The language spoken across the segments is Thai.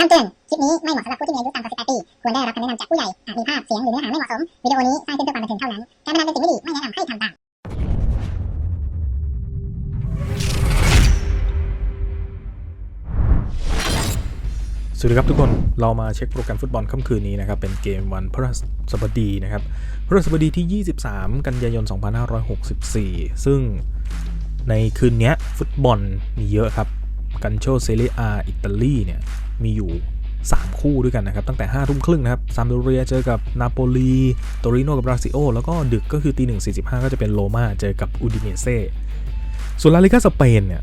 คำเตือน คลิปนี้ไม่เหมาะสำหรับผู้ที่มีอายุต่ำกว่า 18 ปี ควรได้รับคำแนะนำจากผู้ใหญ่ อาจมีภาพ เสียง หรือเนื้อหาไม่เหมาะสม วิดีโอนี้สร้างขึ้นเพื่อความบันเทิงเท่านั้น การพนันเป็นสิ่งไม่ดี ไม่แนะนำให้ทำตาม สวัสดีครับทุกคน เรามาเช็คโปรแกรมฟุตบอลค่ำคืนนี้นะครับ เป็นเกมวันพฤหัสบดีนะครับ พฤหัสบดีที่ 23 กันยายน 2564 ซึ่งในคืนนี้ฟุตบอลมีเยอะครับ กันโชเซเรียอาอิตาลีเนี่ยมีอยู่ 3 คู่ด้วยกันนะครับ ตั้งแต่5ทุ่มครึ่งนะครับซามโดเรียเจอกับนาโปลีโตริโนกับราซิโอ แล้วก็ดึกก็คือตีหนึ่งสี่สิบห้าก็จะเป็นโรมาเจอกับอูดิเนเซ่ส่วนลาลิกาสเปนเนี่ย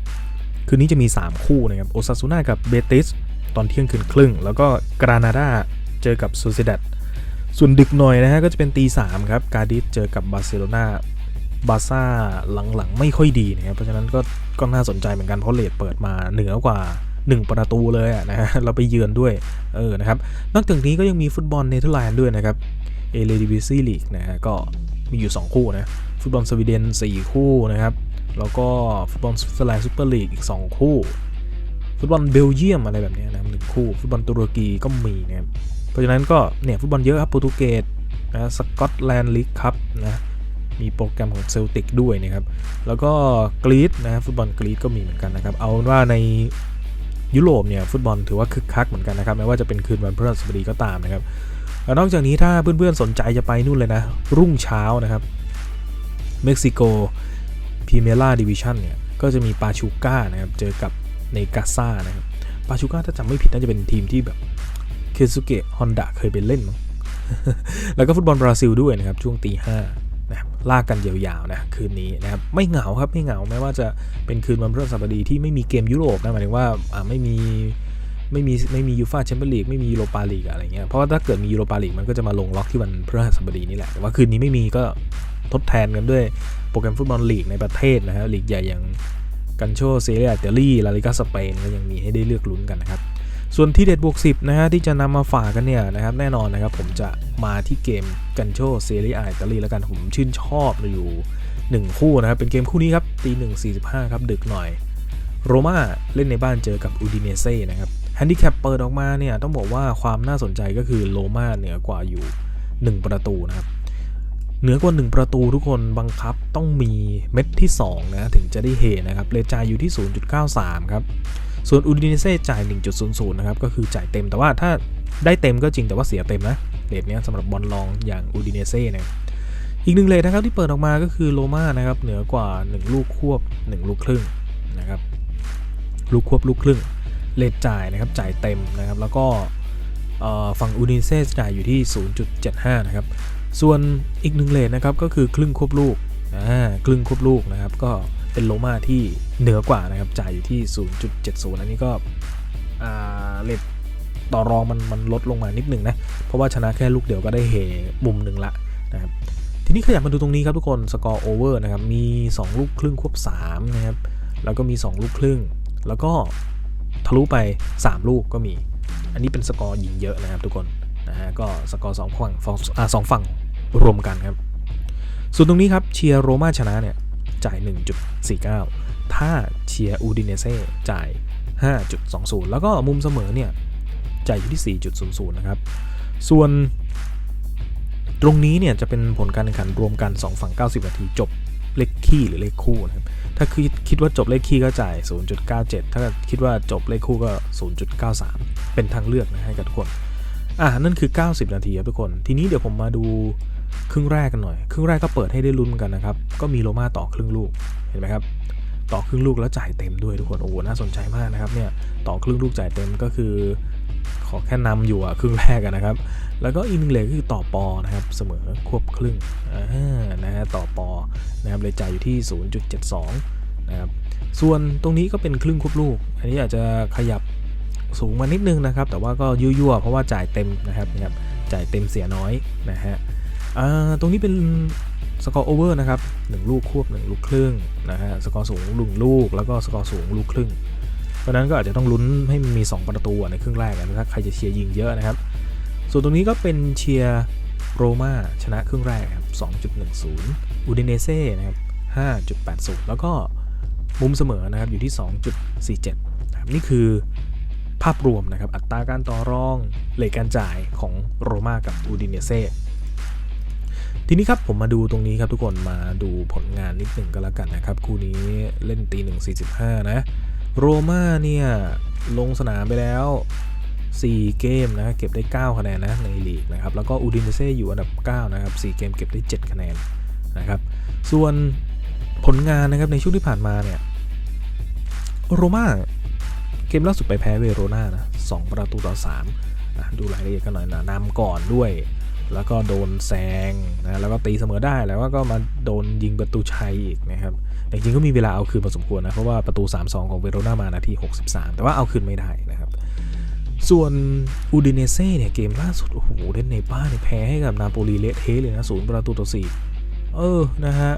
คืนนี้จะมี 3 คู่นะครับโอซาซูน่ากับเบติสตอนเที่ยงคืนครึ่ง แล้วก็กรานาดาเจอกับซูซิดัดส่วนดึกหน่อยนะฮะก็จะเป็นตีสามครับ กาดิสเจอกับบาร์เซโลนา บาซ่าหลังๆ ไม่ค่อยดีนะครับเพราะฉะนั้นก็ก็น่าสนใจเหมือนกันเพราะเลดเปิดมาเหนือกว่า 1 ประตูเลยอะนะฮะเราไปเยือนด้วยเออนะครับนอกจากนี้ก็ยังมีฟุตบอลเนเธอร์แลนด์ด้วยนะครับเอเลดิวิซีลีกนะฮะก็มีอยู่ 2 คู่นะฟุตบอลสวีเดน 4 คู่นะครับแล้วก็ฟุตบอลสวิตเซอร์แลนด์ซูเปอร์ลีกอีก 2 คู่ ฟุตบอลเบลเยียมอะไรแบบนี้นะหนึ่งคู่ ฟุตบอลตุรกีก็มีนะครับเพราะฉะนั้นก็เนี่ยฟุตบอลเยอะครับโปรตุเกสนะสกอตแลนด์ลีกครับนะ มีโปรแกรมของเซลติกด้วยนะครับ แล้วก็กรีซนะฟุตบอลกรีซก็มีเหมือนกันนะครับ เอาว่าในยุโรปเนี่ยฟุตบอลถือว่าคึกคักเหมือนกันนะครับแม้ว่าจะเป็นคืนวันพฤหัสบดีก็ตามนะครับนอกจากนี้ถ้าเพื่อนๆสนใจจะไปนู่นเลยนะ รุ่งเช้านะครับเม็กซิโกพรีเมียร์ดิวิชันเนี่ยก็จะมีปาชูก้านะครับเจอกับในกาซ่านะครับปาชูก้าถ้าจำไม่ผิดน่าจะเป็นทีมที่แบบเคซุเกะฮอนดะเคยไปเล่นมั้งแล้วก็ฟุตบอลบราซิลด้วยนะครับช่วงตีห้า ลากกันยาวๆนะคืนนี้นะครับไม่เหงาครับไม่เหงาแม้ว่าจะเป็นคืนวันพฤหัสบดีที่ไม่มีเกมยุโรปนะหมายถึงว่าอ่าไม่มีไม่มีไม่มียูฟาแชมเปี้ยนลีกไม่มียูโรปาลีกอะไรเงี้ยเพราะว่าถ้าเกิดมียูโรปาลีกมันก็จะมาลงล็อกที่วันพฤหัสบดีนี่แหละแต่ว่าคืนนี้ไม่มีก็ทดแทนกันด้วยโปรแกรมฟุตบอลลีกในประเทศนะฮะลีกใหญ่อย่างกันโชเซเรียอิตาลีลาลิกาสเปนก็ยังมีให้ได้เลือกลุ้นกันนะครับ ส่วนที่เด็ดบวก10นะฮะที่จะนำมาฝากกันเนี่ยนะครับแน่นอนนะครับผมจะมาที่เกมกันโชเซเรียอิตาลีแล้วกันผมชื่นชอบอยู่ 1 คู่นะครับ เป็นเกมคู่นี้ครับตีหนึ่งสี่สิบห้าครับดึกหน่อย โรม่าเล่นในบ้านเจอกับอูดิเนเซ่นะครับแฮนดิแคปเปิดออกมาเนี่ยต้องบอกว่าความน่าสนใจก็คือโรม่าเหนือกว่าอยู่ 1 ประตูนะครับเหนือกว่า 1 ประตูทุกคนบังคับต้องมีเม็ดที่2นะถึงจะได้เฮนะครับเลจายอยู่ที่ 0.93 ครับ ส่วนอูดินเซ่จ่าย 1.00 นะครับก็คือจ่ายเต็มแต่ว่าถ้าได้เต็มก็จริงแต่ว่าเสียเต็มนะเลทเนี้ยสำหรับบอลลองอย่างอูดินเซ่นะอีกหนึ่งเลทนะครับที่เปิดออกมาก็คือโรม่านะครับเหนือกว่า 1 ลูกควบ 1 ลูกครึ่งนะครับลูกควบลูกครึ่งเลทจ่ายนะครับจ่ายเต็มนะครับแล้วก็ฝั่งอูดินเซ่จ่ายอยู่ที่ 0.75 นะครับ ส่วนอีกหนึ่งเลนนะครับก็คือครึ่งควบลูกอ่าครึ่งควบลูกนะครับ ก็ เป็นโลมาที่เหนือกว่านะครับจ่ายอยู่ที่ 0.70 อันนี้ก็เลทต่อรองมันมันลดลงมานิดหนึ่งนะ เพราะว่าชนะแค่ลูกเดียวก็ได้เฮมุมหนึ่งละนะครับทีนี้ขยับมาดูตรงนี้ครับทุกคนสกอร์โอเวอร์นะครับ มี 2 ลูกครึ่งควบ3นะครับ แล้วก็มี 2 ลูกครึ่ง แล้วก็ทะลุไป 3 ลูกก็มี อันนี้เป็นสกอร์ยิงเยอะนะครับทุกคนนะฮะก็สกอร์สองฝั่งอ่าสองฝั่งรวมกันครับ ส่วนตรงนี้ครับเชียร์โรมาชนะเนี่ย จ่าย 1.49 ถ้าเชียร์อูดิเนเซ่จ่าย 5.20 แล้วก็มุมเสมอเนี่ยจ่ายอยู่ที่ 4.00 นะครับ ส่วนตรงนี้เนี่ยจะเป็นผลการแข่งขันรวมกัน 2 ฝั่ง 90 นาทีจบเลขคี่หรือเลขคู่นะครับ ถ้าคิดคิดว่าจบเลขคี่ก็จ่าย 0.97 ถ้าคิดว่าจบเลขคู่ก็ 0.93 เป็นทางเลือกนะให้กับทุกคน อ่านั่นคือ 90 นาทีครับทุกคน ทีนี้เดี๋ยวผมมาดู ครึ่งแรกกันหน่อย ครึ่งแรกก็เปิดให้ได้ลุ้นกันนะครับ ก็มีโรมาต่อครึ่งลูก เห็นไหมครับ ต่อครึ่งลูกแล้วจ่ายเต็มด้วยทุกคน โอ้โห น่าสนใจมากนะครับ เนี่ย ต่อครึ่งลูกจ่ายเต็มก็คือ ขอแค่นำอยู่อะครึ่งแรกอะนะครับ แล้วก็อีกหนึ่งเลยก็คือต่อปอนะครับ เสมอควบครึ่งอ่านะฮะ ต่อปอ นะครับ เลยจ่ายอยู่ที่ 0.72 นะครับ ส่วนตรงนี้ก็เป็นครึ่งควบลูก อันนี้อาจจะขยับสูงมานิดนึงนะครับ แต่ว่าก็ยั่วๆ เพราะว่าจ่ายเต็มนะครับนะครับ จ่ายเต็มเสียน้อยนะฮะ อ่าตรงนี้เป็นสกอร์โอเวอร์นะครับ1ลูกควบ1ลูกครึ่งนะฮะสกอร์สูงลุงลูก แล้วก็สกอร์สูงลูกครึ่ง เพราะนั้นก็อาจจะต้องลุ้นให้มี 2 ประตูในครึ่งแรกนะถ้าใครจะเชียร์ยิงเยอะนะครับ ส่วนตรงนี้ก็เป็นเชียร์โรม่าชนะครึ่งแรกครับ2.10 อูดิเนเซ่นะครับ5.80 แล้วก็มุมเสมอนะครับอยู่ที่ 2.47นะครับนี่คือภภาพรวมนะครับอัตราการต่อรองเลทการจ่ายของโรม่ากับอูดิเนเซ่ ทีนี้ครับผมมาดูตรงนี้ครับทุกคนมาดูผลงานนิดหนึ่งก็แล้วกันนะครับ คู่นี้เล่นตีหนึ่งสี่สิบห้านะ โรม่าเนี่ยลงสนามไปแล้ว 4 เกมนะเก็บได้ 9 คะแนนนะในลีกนะครับแล้วก็อูดินเซ่อยู่อันดับ 9 นะครับ 4 เกมเก็บได้ 7 คะแนนนะครับ ส่วนผลงานนะครับในช่วงที่ผ่านมาเนี่ยโรม่าเกมล่าสุดไปแพ้เวโรนานะ2ประตูต่อ3นะดูรายละเอียดกันหน่อยนะนำก่อนด้วย แล้วก็โดนแซงนะแล้วก็ตีเสมอได้แล้วก็มาโดนยิงประตูชัยอีกนะครับแต่จริงๆก็มีเวลาเอาคืนพอสมควรนะเพราะว่าประตู 3-2 ของเวโรนามานาที 63 แต่ว่าเอาคืนไม่ได้นะครับส่วนอูดิเนเซ่เนี่ยเกมล่าสุด โอ้โหเล่นในบ้านแพ้ให้กับนาโปลีเละเทะเลยนะศูนย์ประตูต่อสี่เออนะฮะ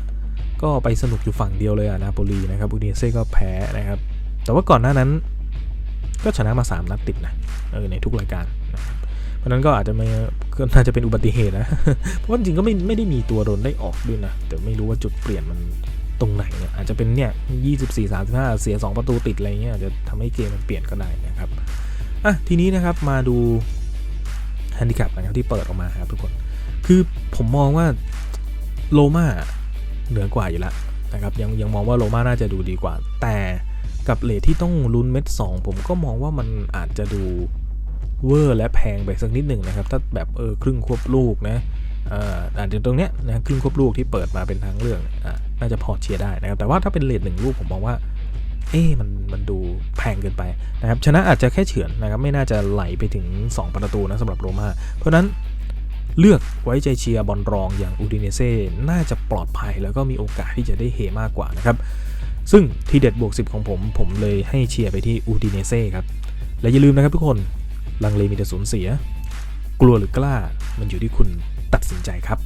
ก็ไปสนุกอยู่ฝั่งเดียวเลยอะนาโปลีนะครับอูดิเนเซ่ก็แพ้นะครับ แต่ว่าก่อนหน้านั้น ก็ชนะมา 3 นัดติดนะเออในทุกรายการ เพราะนั้นก็อาจจะไม่ก็น่าจะเป็นอุบัติเหตุนะ เพราะว่าจริงก็ไม่ไม่ได้มีตัวโดนได้ออกด้วยนะ แต่ไม่รู้ว่าจุดเปลี่ยนมันตรงไหนเนี่ยอาจจะเป็นเนี่ย24 35 เสีย 2 ประตูติดอะไรเงี้ยอาจจะทำให้เกมมันเปลี่ยนก็ได้นะครับอะทีนี้นะครับมาดูแฮนดิแคปนะครับที่เปิดออกมาครับทุกคน คือผมมองว่าโลมาเหนือกว่าอยู่แล้วนะครับยังยังมองว่าโลมาน่าจะดูดีกว่า แต่กับเลทที่ต้องลุ้นเม็ดสองผมก็มองว่ามันอาจจะดู เวอร์และแพงไปสักนิดหนึ่งนะครับ ถ้าแบบเออครึ่งควบลูกนะอ่าจจะตรงเนี้ยนะครึ่งควบลูกที่เปิดมาเป็นทางเลือกเนี่ยอะน่าจะพอเชียร์ได้นะครับ แต่ว่าถ้าเป็นเลทหนึ่งลูกผมมองว่า เอ๊มันมันดูแพงเกินไปนะครับชนะอาจจะแค่เฉือนนะครับ ไม่น่าจะไหลไปถึง 2 ประตูนะสำหรับโรม่าเพราะฉะนั้นเลือกไว้ใจเชียร์บอลรองอย่างอูดิเนเซ่น่าจะปลอดภัยแล้วก็มีโอกาสที่จะได้เฮมากกว่านะครับ ซึ่งทีเด็ดบวก 10 ของผม ผมเลยให้เชียร์ไปที่อูดิเนเซ่ครับ และอย่าลืมนะครับทุกคน ลังเลมีแต่สูญเสีย กลัวหรือกล้ามันอยู่ที่คุณตัดสินใจครับ